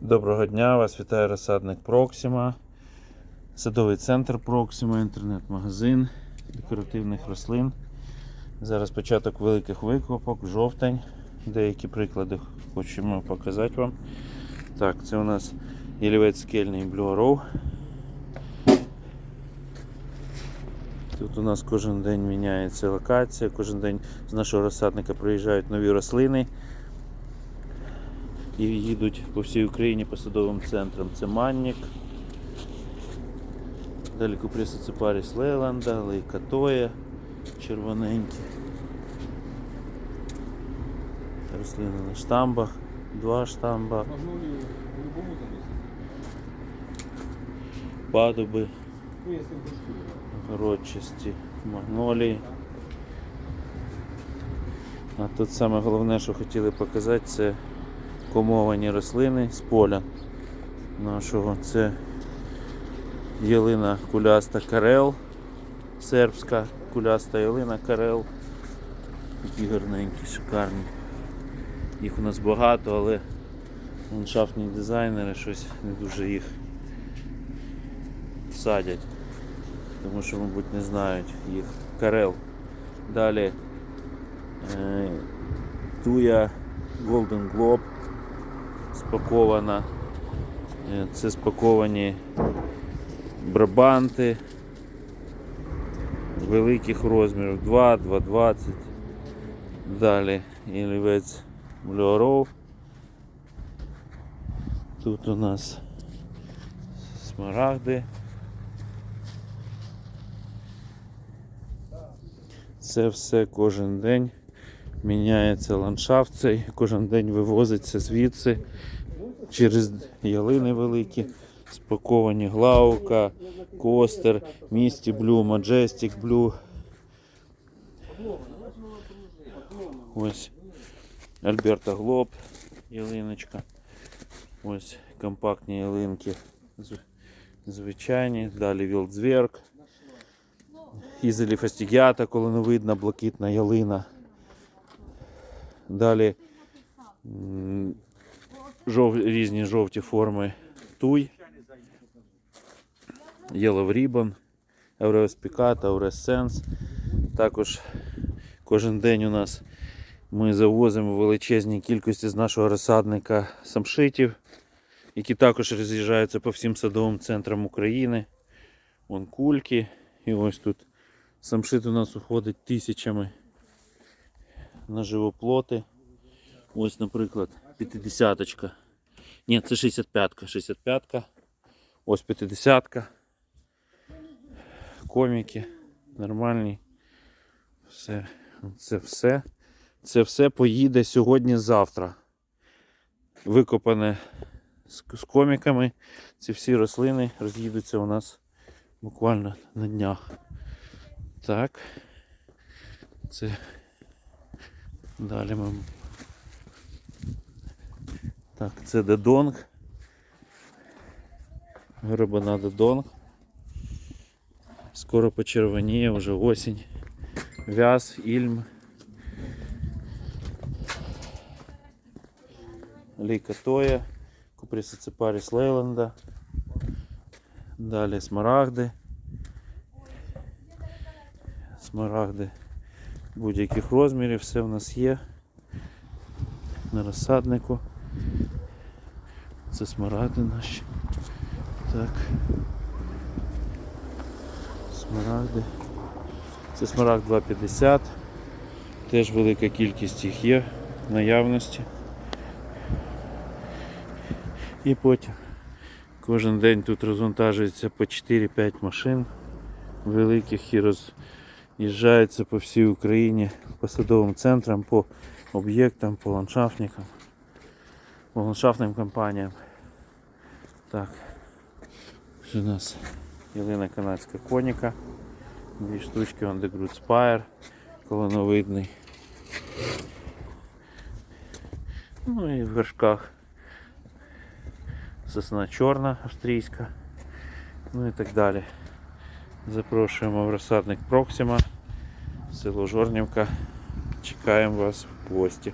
Доброго дня, вас вітає розсадник Проксима, садовий центр Проксима, інтернет-магазин декоративних рослин. Зараз початок великих викопок, жовтень. Деякі приклади хочемо показати вам. Так, це у нас ялівець скельний Arrow. Тут у нас кожен день міняється локація, кожен день з нашого розсадника приїжджають нові рослини і їдуть по всій Україні по садовим центрам. Це Маннік. Далі Купріса Цепаріс Лейланда, Лейкатоя, червоненькі. Рослини на штамбах, два штамба, падуби, Ну, городчасті, магнолії. А тут саме головне, що хотіли показати, це комовані рослини з поля нашого. Це ялина куляста Карел, сербська куляста ялина Карел. Такі гарненькі, шикарні. Їх у нас багато, але ландшафтні дизайнери щось не дуже їх садять. Тому що, мабуть, не знають їх. Карел. Далі е, Туя Golden Globe спакована. Е, Це спаковані брабанти великих розмірів 2, 2,20. Далі ялівець Блюаров. Тут у нас смарагди. Це все кожен день міняється ландшафт цей, кожен день вивозиться звідси через ялини великі, спаковані глаука, костер, місті блю, маджестик блю. Ось Альберта Глоб, ялиночка. Ось компактні ялинки звичайні. Далі Вілдзверк. Ізелі фастігіата, коли не видно, блакитна ялина. Далі жов, різні жовті форми туй. Yellow Ribbon, Aureus Picata, Aureus Sense. Також кожен день у нас ми завозимо величезні кількості з нашого розсадника самшитів, які також роз'їжджаються по всім садовим центрам України. Вон кульки. І ось тут самшит у нас уходить тисячами на живоплоти. Ось, наприклад, 50-ка. Ні, це 65-ка. 65-ка. Ось 50-ка. Коміки. Нормальні. Все. Це все. Це все поїде сьогодні-завтра. Викопане з, коміками. Ці всі рослини роз'їдуться у нас буквально на днях. Так. Це далі ми. Так, це дедонг. Грибана дедонг. Скоро почервоніє, вже осінь. Вяз, ільм. Ліка Тоя, Купріса Цепаріс Лейланда. Далі смарагди. Смарагди будь-яких розмірів, все в нас є на розсаднику. Це смарагди наші. Так. Смарагди. Це смарагд 2,50. Теж велика кількість їх є в наявності. І потім кожен день тут розвантажується по 4-5 машин великих і роз'їжджаються по всій Україні по садовим центрам, по об'єктам, по ландшафтникам, по ландшафтним компаніям. Так, у нас ялина канадська коніка, дві штучки on Spire, колоновидний. Ну і в вершках сосна чорна австрійська, ну і так далі. Запрошуємо в розсадник Проксима, село Жорнівка. Чекаємо вас в гості.